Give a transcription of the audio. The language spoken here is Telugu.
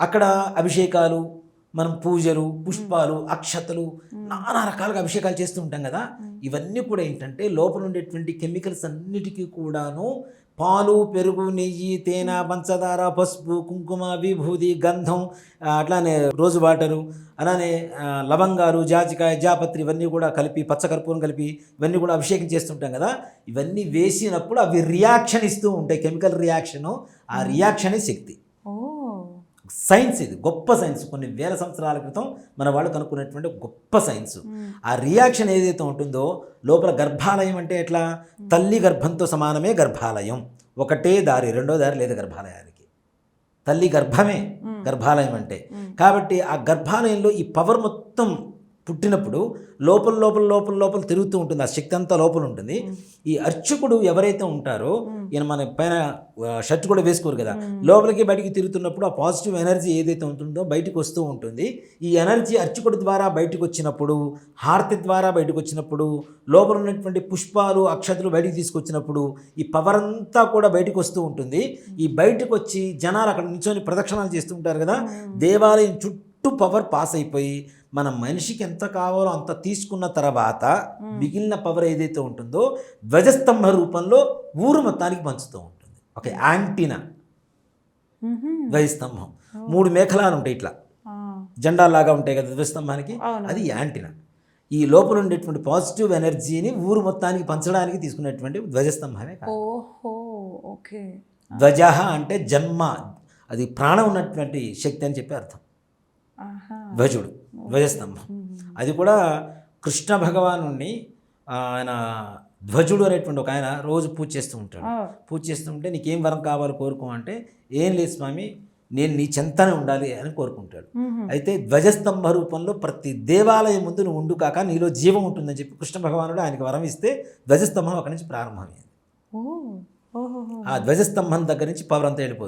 అక్కడ అభిషేకాలు మనం పూజలు పుష్పాలు అక్షతలు నానా రకాలుగా అభిషేకాలు చేస్తూ ఉంటాం కదా. ఇవన్నీ కూడా ఏంటంటే లోపల ఉండేటువంటి కెమికల్స్ అన్నిటికీ కూడాను పాలు పెరుగు నెయ్యి తేనె పంచదార పసుపు కుంకుమ విభూది గంధం అట్లానే రోజు వాటరు అలానే లవంగాలు జాజికాయ జాపత్రి ఇవన్నీ కూడా కలిపి పచ్చకర్పూరం కలిపి ఇవన్నీ కూడా అభిషేకం చేస్తుంటాం కదా. ఇవన్నీ వేసినప్పుడు అవి రియాక్షన్ ఇస్తూ ఉంటాయి కెమికల్ రియాక్షను ఆ రియాక్షనే శక్తి. సైన్స్ ఇది గొప్ప సైన్స్. కొన్ని వేల సంవత్సరాల క్రితం మన వాళ్ళు కనుక్కున్నటువంటి గొప్ప సైన్స్. ఆ రియాక్షన్ ఏదైతే ఉంటుందో లోపల గర్భాలయం అంటే ఎట్లా? తల్లి గర్భంతో సమానమే గర్భాలయం. ఒకటే దారి రెండో దారి లేదు గర్భాలయానికి. తల్లి గర్భమే గర్భాలయం అంటే. కాబట్టి ఆ గర్భాలయంలో ఈ పవర్ మొత్తం పుట్టినప్పుడు లోపల లోపల లోపల లోపల తిరుగుతూ ఉంటుంది. ఆ శక్తి అంతా లోపల ఉంటుంది. ఈ అర్చకుడు ఎవరైతే ఉంటారో ఈయన మన పైన షర్ట్ కూడా వేసుకోరు కదా. లోపలికి బయటికి తిరుగుతున్నప్పుడు ఆ పాజిటివ్ ఎనర్జీ ఏదైతే ఉంటుందో బయటికి వస్తూ ఉంటుంది. ఈ ఎనర్జీ అర్చకుడి ద్వారా బయటకు వచ్చినప్పుడు హారతి ద్వారా బయటకు వచ్చినప్పుడు లోపల ఉన్నటువంటి పుష్పాలు అక్షతలు బయటికి తీసుకొచ్చినప్పుడు ఈ పవర్ అంతా కూడా బయటకు వస్తూ ఉంటుంది. ఈ బయటకు వచ్చి జనాలు అక్కడ నిల్చొని ప్రదక్షిణాలు చేస్తూ ఉంటారు కదా. దేవాలయం చుట్టూ పవర్ పాస్ అయిపోయి మన మనిషికి ఎంత కావాలో అంత తీసుకున్న తర్వాత మిగిలిన పవర్ ఏదైతే ఉంటుందో ధ్వజస్తంభ రూపంలో ఊరు మొత్తానికి పంచుతూ ఉంటుంది. ఒక యాంటీనా. ధ్వజస్తంభం. మూడు మేఖలాలు ఉంటాయి ఇట్లా. ఆ. జెండాలాగా ఉంటాయి కదా ధ్వజస్తంభానికి. అది యాంటీనా. ఈ లోపల ఉండేటువంటి పాజిటివ్ ఎనర్జీని ఊరు మొత్తానికి పంచడానికి తీసుకునేటువంటి ధ్వజస్తంభమే ఓకే. ధ్వజ అంటే జన్మ. అది ప్రాణం ఉన్నటువంటి శక్తి అని చెప్పి అర్థం. ధ్వజుడు ధ్వజస్తంభం. అది కూడా కృష్ణ భగవాను ఆయన ధ్వజుడు అనేటువంటి ఒక ఆయన రోజు పూజ చేస్తూ ఉంటాడు. పూజ చేస్తుంటే నీకేం వరం కావాలో కోరుకో అంటే ఏం లేదు స్వామి నేను నీ చెంతనే ఉండాలి అని కోరుకుంటాడు. అయితే ధ్వజస్తంభ రూపంలో ప్రతి దేవాలయం ముందు నువ్వు ఉండు కాక నీలో జీవం ఉంటుందని చెప్పి కృష్ణ భగవానుడు ఆయనకి వరం ఇస్తే ధ్వజస్తంభం అక్కడి నుంచి ప్రారంభమైంది. ఆ ధ్వజస్తంభం దగ్గర నుంచి పవర్ అంతా వెళ్ళిపోతుంది.